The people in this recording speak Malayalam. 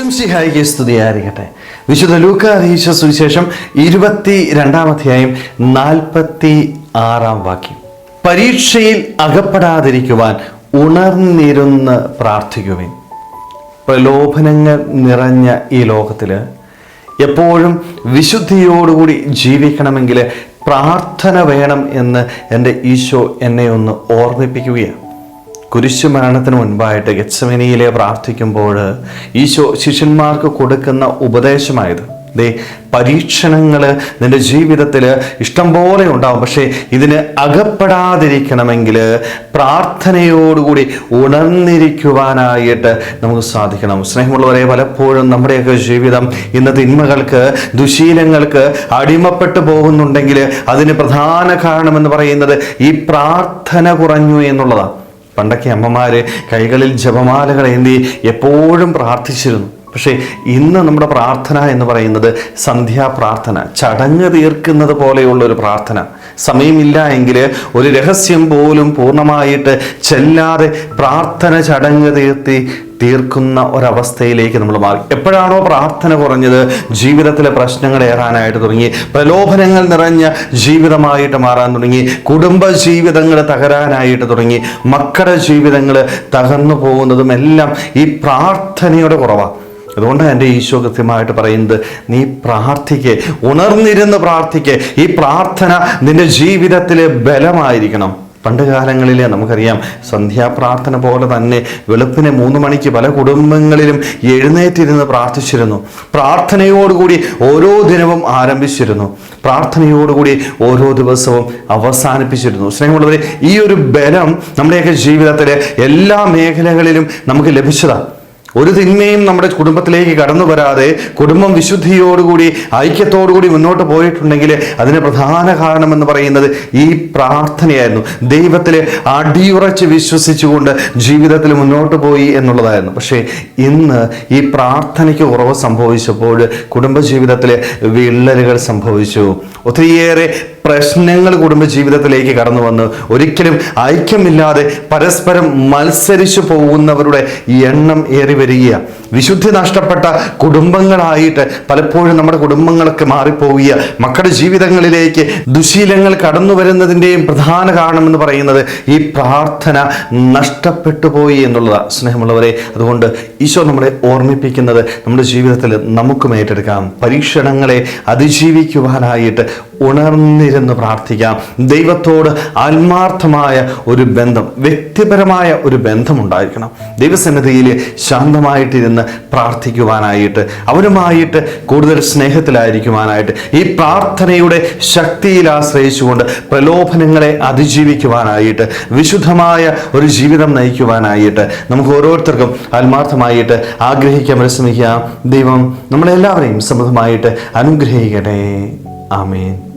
ഈശംസിഹായിക്ക് സ്തുതിയായിരിക്കട്ടെ. വിശുദ്ധ ലൂക്ക അറിയിച്ച സുവിശേഷം ഇരുപത്തി രണ്ടാമധ്യായം നാൽപ്പത്തി ആറാം വാക്യം. പരീക്ഷയിൽ അകപ്പെടാതിരിക്കുവാൻ ഉണർന്നിരുന്ന് പ്രാർത്ഥിക്കുവിൻ. പ്രലോഭനങ്ങൾ നിറഞ്ഞ ഈ ലോകത്തിൽ എപ്പോഴും വിശുദ്ധിയോടുകൂടി ജീവിക്കണമെങ്കിൽ പ്രാർത്ഥന വേണം എന്ന് എന്റെ ഈശോ എന്നെ ഒന്ന് ഓർമ്മിപ്പിക്കുകയാണ്. കുരിശു മരണത്തിന് മുൻപായിട്ട് ഗച്ചമനിയിലെ പ്രാർത്ഥിക്കുമ്പോൾ ഈശോ ശിഷ്യന്മാർക്ക് കൊടുക്കുന്ന ഉപദേശമായത്. ദേ പരീക്ഷണങ്ങൾ നിന്റെ ജീവിതത്തിൽ ഇഷ്ടം പോലെ ഉണ്ടാവും. പക്ഷേ ഇതിന് അകപ്പെടാതിരിക്കണമെങ്കിൽ പ്രാർത്ഥനയോടുകൂടി ഉണർന്നിരിക്കുവാനായിട്ട് നമുക്ക് സാധിക്കണം. സ്നേഹമുള്ളവരെ പലപ്പോഴും നമ്മുടെയൊക്കെ ജീവിതം ഇന്ന് തിന്മകൾക്ക് ദുശീലങ്ങൾക്ക് അടിമപ്പെട്ടു പോകുന്നുണ്ടെങ്കിൽ അതിന് പ്രധാന കാരണമെന്ന് പറയുന്നത് ഈ പ്രാർത്ഥന കുറഞ്ഞു എന്നുള്ളതാണ്. പണ്ടൊക്കെ അമ്മമാര് കൈകളിൽ ജപമാലകൾ എന്തി എപ്പോഴും പ്രാർത്ഥിച്ചിരുന്നു. പക്ഷേ ഇന്ന് നമ്മുടെ പ്രാർത്ഥന എന്ന് പറയുന്നത് സന്ധ്യാപ്രാർത്ഥന ചടങ്ങ് തീർക്കുന്നത് പോലെയുള്ള ഒരു പ്രാർത്ഥന. സമയമില്ല എങ്കിൽ ഒരു രഹസ്യം പോലും പൂർണമായിട്ട് ചെല്ലാതെ പ്രാർത്ഥന ചടങ്ങ് തീർത്തി തീർക്കുന്ന ഒരവസ്ഥയിലേക്ക് നമ്മൾ മാറി. എപ്പോഴാണോ പ്രാർത്ഥന കുറഞ്ഞത് ജീവിതത്തിലെ പ്രശ്നങ്ങൾ ഏറാനായിട്ട് തുടങ്ങി പ്രലോഭനങ്ങൾ നിറഞ്ഞ ജീവിതമായിട്ട് മാറാൻ തുടങ്ങി കുടുംബ ജീവിതങ്ങൾ തകരാനായിട്ട് തുടങ്ങി മക്കളുടെ ജീവിതങ്ങൾ തകർന്നു പോകുന്നതും എല്ലാം ഈ പ്രാർത്ഥനയുടെ കുറവാണ് അതുകൊണ്ടാണ് എന്റെ ഈശോ കൃത്യമായിട്ട് പറയുന്നത് നീ പ്രാർത്ഥിക്ക് ഉണർന്നിരുന്ന് പ്രാർത്ഥിക്ക്. ഈ പ്രാർത്ഥന നിന്റെ ജീവിതത്തിലെ ബലമായിരിക്കണം. പണ്ട് കാലങ്ങളിലെ നമുക്കറിയാം സന്ധ്യാപ്രാർത്ഥന പോലെ തന്നെ വെളുപ്പിന് മൂന്ന് മണിക്ക് പല കുടുംബങ്ങളിലും എഴുന്നേറ്റിരുന്ന് പ്രാർത്ഥിച്ചിരുന്നു. പ്രാർത്ഥനയോടുകൂടി ഓരോ ദിനവും ആരംഭിച്ചിരുന്നു. പ്രാർത്ഥനയോടുകൂടി ഓരോ ദിവസവും അവസാനിപ്പിച്ചിരുന്നു. സ്നേഹമുള്ളവരെ ഈ ഒരു ബലം നമ്മുടെയൊക്കെ ജീവിതത്തിലെ എല്ലാ മേഖലകളിലും നമുക്ക് ലഭിച്ചതാണ് ഒരു തിന്മയും നമ്മുടെ കുടുംബത്തിലേക്ക് കടന്നു വരാതെ കുടുംബം വിശുദ്ധിയോടുകൂടി ഐക്യത്തോടുകൂടി മുന്നോട്ട് പോയിട്ടുണ്ടെങ്കിൽ അതിന് പ്രധാന കാരണമെന്ന് പറയുന്നത് ഈ പ്രാർത്ഥനയായിരുന്നു. ദൈവത്തിൽ അടിയുറച്ച് വിശ്വസിച്ചുകൊണ്ട് ജീവിതത്തിൽ മുന്നോട്ട് പോയി എന്നുള്ളതായിരുന്നു. പക്ഷേ ഇന്ന് ഈ പ്രാർത്ഥനയ്ക്ക് കുറവ് സംഭവിച്ചപ്പോൾ കുടുംബജീവിതത്തിൽ വിള്ളലുകൾ സംഭവിച്ചു. ഒത്തിരിയേറെ പ്രശ്നങ്ങൾ കുടുംബജീവിതത്തിലേക്ക് കടന്നു വന്ന് ഒരിക്കലും ഐക്യമില്ലാതെ പരസ്പരം മത്സരിച്ചു പോകുന്നവരുടെ എണ്ണം ഏറി വരികയാണ് വിശുദ്ധി നഷ്ടപ്പെട്ട കുടുംബങ്ങളായിട്ട് പലപ്പോഴും നമ്മുടെ കുടുംബങ്ങളൊക്കെ മാറിപ്പോവുക മക്കളുടെ ജീവിതങ്ങളിലേക്ക് ദുശീലങ്ങൾ കടന്നു വരുന്നതിന്റെയും പ്രധാന കാരണമെന്ന് പറയുന്നത് ഈ പ്രാർത്ഥന നഷ്ടപ്പെട്ടു പോയി എന്നുള്ളതാണ്. സ്നേഹമുള്ളവരെ അതുകൊണ്ട് ഈശോ നമ്മളെ ഓർമ്മിപ്പിക്കുന്നത് നമ്മുടെ ജീവിതത്തിൽ നമുക്കും ഏറ്റെടുക്കാം. പരീക്ഷണങ്ങളെ അതിജീവിക്കുവാനായിട്ട് ഉണർന്നിരുന്ന് പ്രാർത്ഥിക്കാം. ദൈവത്തോട് ആത്മാർത്ഥമായ ഒരു ബന്ധം വ്യക്തിപരമായ ഒരു ബന്ധമുണ്ടായിരിക്കണം. ദൈവസന്നിധിയിൽ ശാന്തമായിട്ടിരുന്ന് പ്രാർത്ഥിക്കുവാനായിട്ട് അവരുമായിട്ട് കൂടുതൽ സ്നേഹത്തിലായിരിക്കുവാനായിട്ട് ഈ പ്രാർത്ഥനയുടെ ശക്തിയിൽ ആശ്രയിച്ചുകൊണ്ട് പ്രലോഭനങ്ങളെ അതിജീവിക്കുവാനായിട്ട് വിശുദ്ധമായ ഒരു ജീവിതം നയിക്കുവാനായിട്ട് നമുക്ക് ഓരോരുത്തർക്കും ആത്മാർത്ഥമായിട്ട് ആഗ്രഹിക്കാൻ പരിശ്രമിക്കാം. ദൈവം നമ്മളെല്ലാവരെയും സമൃദ്ധമായിട്ട് അനുഗ്രഹിക്കട്ടെ. ആമേൻ.